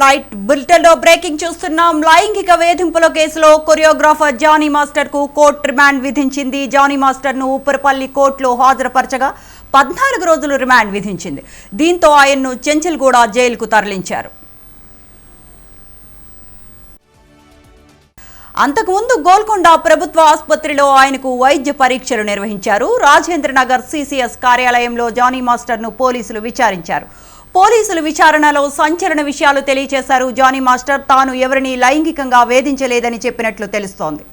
Light బులెటిన్లో breaking చూస్తున్నాం. లైంగిక వేధింపుల కేసులో కొరియోగ్రాఫర్ జానీ మాస్టర్కు కోర్టు రిమాండ్ విధించింది. జానీ మాస్టర్ను ఉప్పరపల్లి కోర్టులో హాజరుపరచగా పద్నాలుగు రోజులు రిమాండ్ విధించింది. దీంతో ఆయన్ను చెంచల్గూడ జైలుకు తరలించారు. అంతకుముందు గోల్కొండ ప్రభుత్వ ఆసుపత్రిలో ఆయనకు వైద్య పరీక్షలు నిర్వహించారు. రాజేంద్ర నగర్ సిసిఎస్ కార్యాలయంలో జానీ మాస్టర్ను పోలీసులు విచారించారు. పోలీసులు విచారణలో సంచలన విషయాలు తెలియజేశారు జానీ మాస్టర్. తాను ఎవరిని లైంగికంగా వేధించలేదని చెప్పినట్లు తెలుస్తోంది.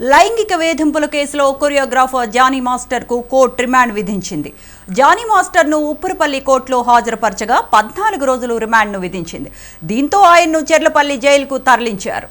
లైంగిక వేధింపుల కేసులో కొరియోగ్రాఫర్ జానీ మాస్టర్కు కోర్టు రిమాండ్ విధించింది జానీ మాస్టర్ను ఉప్పరపల్లి కోర్టులో హాజరుపరచగా పద్నాలుగు రోజులు రిమాండ్ను విధించింది దీంతో ఆయన్ను చెర్లపల్లి జైలుకు తరలించారు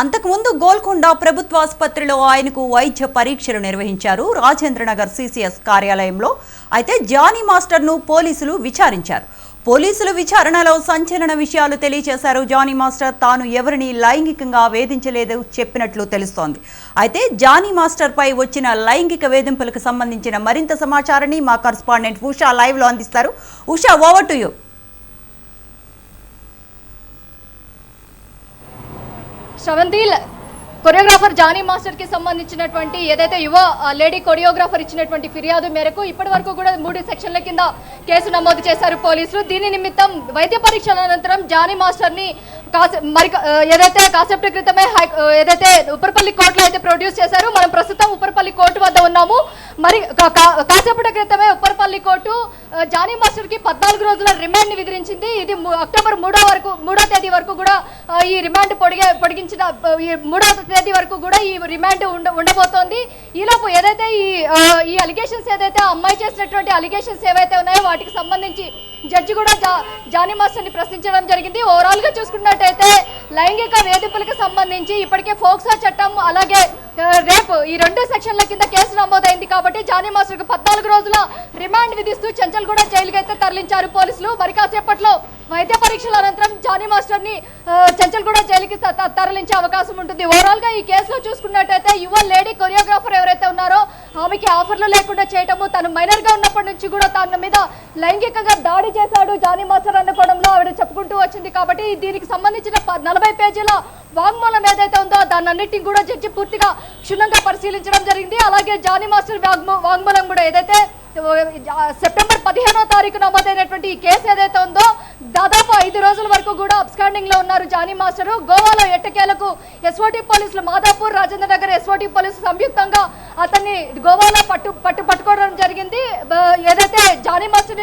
అంతకుముందు గోల్కొండ ప్రభుత్వ ఆసుపత్రిలో ఆయనకు వైద్య పరీక్షలు నిర్వహించారు రాజేంద్ర నగర్ సిసిఎస్ కార్యాలయంలో. అయితే జానీ మాస్టర్ను పోలీసులు విచారించారు. పోలీసులు విచారణలో సంచలన విషయాలు తెలియజేశారు జానీ మాస్టర్. తాను ఎవరిని లైంగికంగా వేధించలేదు చెప్పినట్లు తెలుస్తోంది. అయితే జానీ మాస్టర్ పై వచ్చిన లైంగిక వేధింపులకు సంబంధించిన మరింత సమాచారాన్ని మా కరస్పాండెంట్ ఉషా లైవ్లో అందిస్తారు. Usha over to you Sravanthi choreographer Jani మాస్టర్కి సంబంధించినటువంటి ఏదైతే యువ లేడీ కొరియోగ్రాఫర్ ఇచ్చినటువంటి ఫిర్యాదు మేరకు ఇప్పటి వరకు కూడా మూడు సెక్షన్ల కింద కేసు నమోదు చేశారు పోలీసులు. దీని నిమిత్తం వైద్య పరీక్షల అనంతరం జానీ మాస్టర్ని మరి ఏదైతే కాసేపటి క్రితమే ఏదైతే ఉపరపల్లి కోర్టులో అయితే ప్రొడ్యూస్ చేశారు మనం ప్రస్తుతం ఉపరపల్లి కోర్టు వద్ద ఉన్నాము. మరి కాసేపటి క్రితమే ఉప్పరపల్లి కోర్టు జానీ మాస్టర్కి పద్నాలుగు రోజుల రిమాండ్ విధించింది. ఇది అక్టోబర్ మూడో వరకు మూడో తేదీ వరకు కూడా ఈ రిమాండ్ పొడిగే పొడిగించిన ఈ మూడో తేదీ వరకు కూడా ఈ రిమాండ్ ఉండ ఉండబోతోంది. ఈలోపు ఏదైతే ఈ ఈ అలిగేషన్స్ ఏదైతే అమ్మాయి చేసినటువంటి అలిగేషన్స్ ఏవైతే ఉన్నాయో వాటికి సంబంధించి జడ్జి కూడా జా జానీ మాస్టర్ని ప్రశ్నించడం జరిగింది. ఓవరాల్గా చూసుకున్నట్టయితే లైంగిక వేధింపులకు సంబంధించి ఇప్పటికే ఫోక్సో చట్టం అలాగే రేపు ఈ రెండు సెక్షన్ల కింద కేసు నమోదైంది కాబట్టి జానీ మాస్టర్కు పద్నాలుగు రోజుల రిమాండ్ విధిస్తూ చెంచల్గూడ జైలుకి అయితే తరలించారు పోలీసులు. మరి కాసేపట్లో వైద్య పరీక్షల అనంతరం జానీ మాస్టర్ని చెంచల్గూడ జైలుకి తరలించే అవకాశం ఉంటుంది. ఓవరాల్గా ఈ కేసులో చూసుకున్నట్టయితే యువ లేడీ కొరియోగ్రాఫర్ ఎవరైతే ఉన్నారో ఆమెకి ఆఫర్లు లేకుండా చేయటము తను మైనర్గా ఉన్నప్పటి నుంచి కూడా తన మీద లైంగికంగా దాడి చేశాడు జానీ మాస్టర్ అనుకోవడంలో ఆవిడ చెప్పుకుంటూ వచ్చింది కాబట్టి దీనికి సంబంధించిన నలభై పేజీల వాంగ్మూలం ఏదైతే ఉందో దాన్ని అన్నింటినీ కూడా జడ్జి పూర్తిగా క్షుణ్ణంగా పరిశీలించడం జరిగింది. అలాగే జానీ మాస్టర్ వాంగ్మూలం కూడా ఏదైతే సెప్టెంబర్ పదిహేనో తారీఖు నమోదైనటువంటి ఈ కేసు ఏదైతే ఉందో దాదాపు ఐదు రోజుల వరకు కూడా అబ్స్కాండింగ్లో ఉన్నారు జానీ మాస్టర్. గోవాలో ఎట్టకేలకు ఎస్ఓటి పోలీసులు మాదాపూర్ రాజేంద్ర నగర్ ఎస్ఓటి పోలీసులు సంయుక్తంగా అతన్ని గోవాలో పట్టు పట్టు పట్టుకోవడం జరిగింది. ఏదైతే జానీ మాస్టర్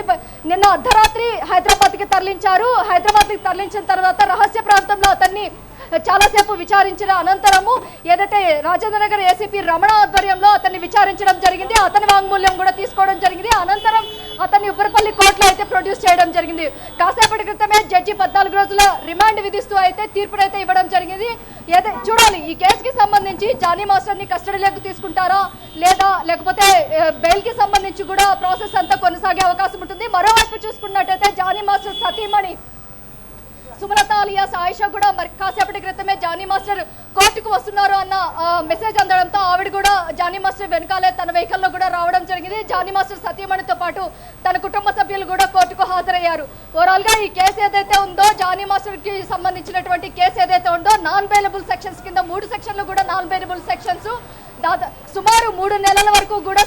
నిన్న అర్ధరాత్రి హైదరాబాద్కి తరలించారు. హైదరాబాద్కి తరలించిన తర్వాత రహస్య ప్రాంతంలో అతన్ని చాలాసేపు విచారించిన అనంతరము ఏదైతే రాజేంద్ర నగర్ ఏసీపీ రమణ ఆధ్వర్యంలో అతన్ని విచారించడం జరిగింది అతని వాంగ్మూల్యం కూడా తీసుకోవడం జరిగింది. అనంతరం అతన్ని ఉపరపల్లి కోర్టులో అయితే ప్రొడ్యూస్ చేయడం జరిగింది. కాసేపటి క్రితమే జడ్జి పద్నాలుగు రోజుల రిమాండ్ విధిస్తూ అయితే తీర్పునైతే ఇవ్వడం జరిగింది. ఏదైతే చూడాలి ఈ కేసుకి సంబంధించి జానీ మాస్టర్ని కస్టడీలోకి తీసుకుంటారా లేదా లేకపోతే బెయిల్కి సంబంధించి కూడా ప్రాసెస్ అంతా కొనసాగే అవకాశం ఉంటుంది. మరోవైపు చూసుకున్నట్టయితే జానీ మాస్టర్ సతీమణి సుమలత అలియాస్ ఆయిష కూడా మరి కాసేపటి క్రితమే జానీ మాస్టర్ కోర్టుకు వస్తున్నారు అన్న మెసేజ్ అందడంతో ఆవిడ కూడా జానీ మాస్టర్ వెనకాలే తన వెహికల్లో కూడా రావడం జరిగింది. జానీ మాస్టర్ సతీమణితో పాటు తన కుటుంబ సభ్యులు కూడా కోర్టుకు హాజరయ్యారు. ఓవరాల్గా ఈ కేసు ఏదైతే ఉందో జానీ మాస్టర్కి సంబంధించినటువంటి కేసు ఏదైతే ఉందో నాన్ బెయిలబుల్ సెక్షన్స్ కింద మూడు సెక్షన్లు కూడా నాన్ బెయిలబుల్ సెక్షన్స్ దాదా సుమారు మూడు నెలల వరకు కూడా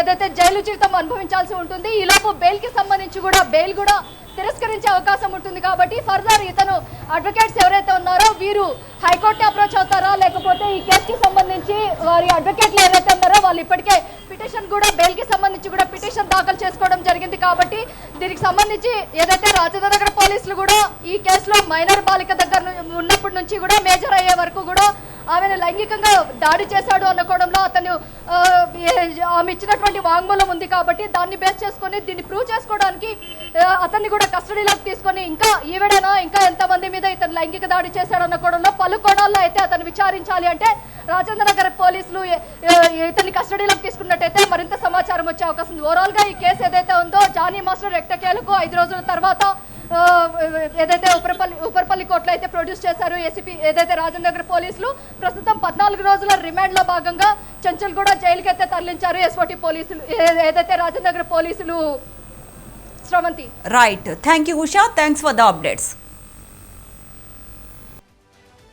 ఏదైతే జైలు జీవితం అనుభవించాల్సి ఉంటుంది ఈ లోపు బెయిల్కి సంబంధించి కూడా బెయిల్ కూడా తిరస్కరించే అవకాశం ఉంటుంది కాబట్టి ఫర్దర్ ఇతను అడ్వకేట్స్ ఎవరైతే ఉన్నారో వీరు హైకోర్టు అప్రోచ్ అవుతారా? లేకపోతే ఈ కేసుకి సంబంధించి వారి అడ్వకేట్లు ఎవరైతే ఉన్నారో వాళ్ళు ఇప్పటికే పిటిషన్ కూడా బెయిల్కి సంబంధించి కూడా పిటిషన్ దాఖలు చేసుకోవడం జరిగింది కాబట్టి దీనికి సంబంధించి ఏదైతే రాజధాని పోలీసులు కూడా ఈ కేసులో మైనర్ బాలిక దగ్గర ఉన్నప్పటి నుంచి కూడా మేజర్ అయ్యే వరకు కూడా ఆమెను లైంగికంగా దాడి చేశాడు అనుకోవడంలో అతను ఏ- ఆమె ఇచ్చినటువంటి వాంగ్మూలం ఉంది కాబట్టి దాన్ని బేస్ చేసుకొని దీన్ని ప్రూవ్ చేసుకోవడానికి అతన్ని కూడా కస్టడీలోకి తీసుకొని ఇంకా ఈవిడైనా ఇంకా ఎంతమంది మీద ఇతను లైంగిక దాడి చేశాడు అనుకోవడంలో పలు కోణాల్లో అయితే అతను విచారించాలి అంటే రాజేంద్ర నగర్ పోలీసులు ఇతన్ని కస్టడీలోకి తీసుకున్నట్టయితే మరింత సమాచారం వచ్చే అవకాశం ఉంది. ఓవరాల్గా ఈ కేసు ఏదైతే ఉందో జానీ మాస్టర్ రెక్టకేలకు ఐదు రోజుల తర్వాత ఏదైతే ఉపరపల్లి ఉపరపల్లి కోర్టులో అయితే ప్రొడ్యూస్ చేశారు ఏసీపీ ఏదైతే రాజేంద్ర పోలీసులు ప్రస్తుతం పద్నాలుగు రోజుల రిమాండ్లో భాగంగా చెంచల్ కూడా జైలుకి అయితే తరలించారు ఎస్ఓటి పోలీసులు ఏదైతే రాజేంద్ర పోలీసులు. Sravanthi. Right thank you Usha thanks for the updates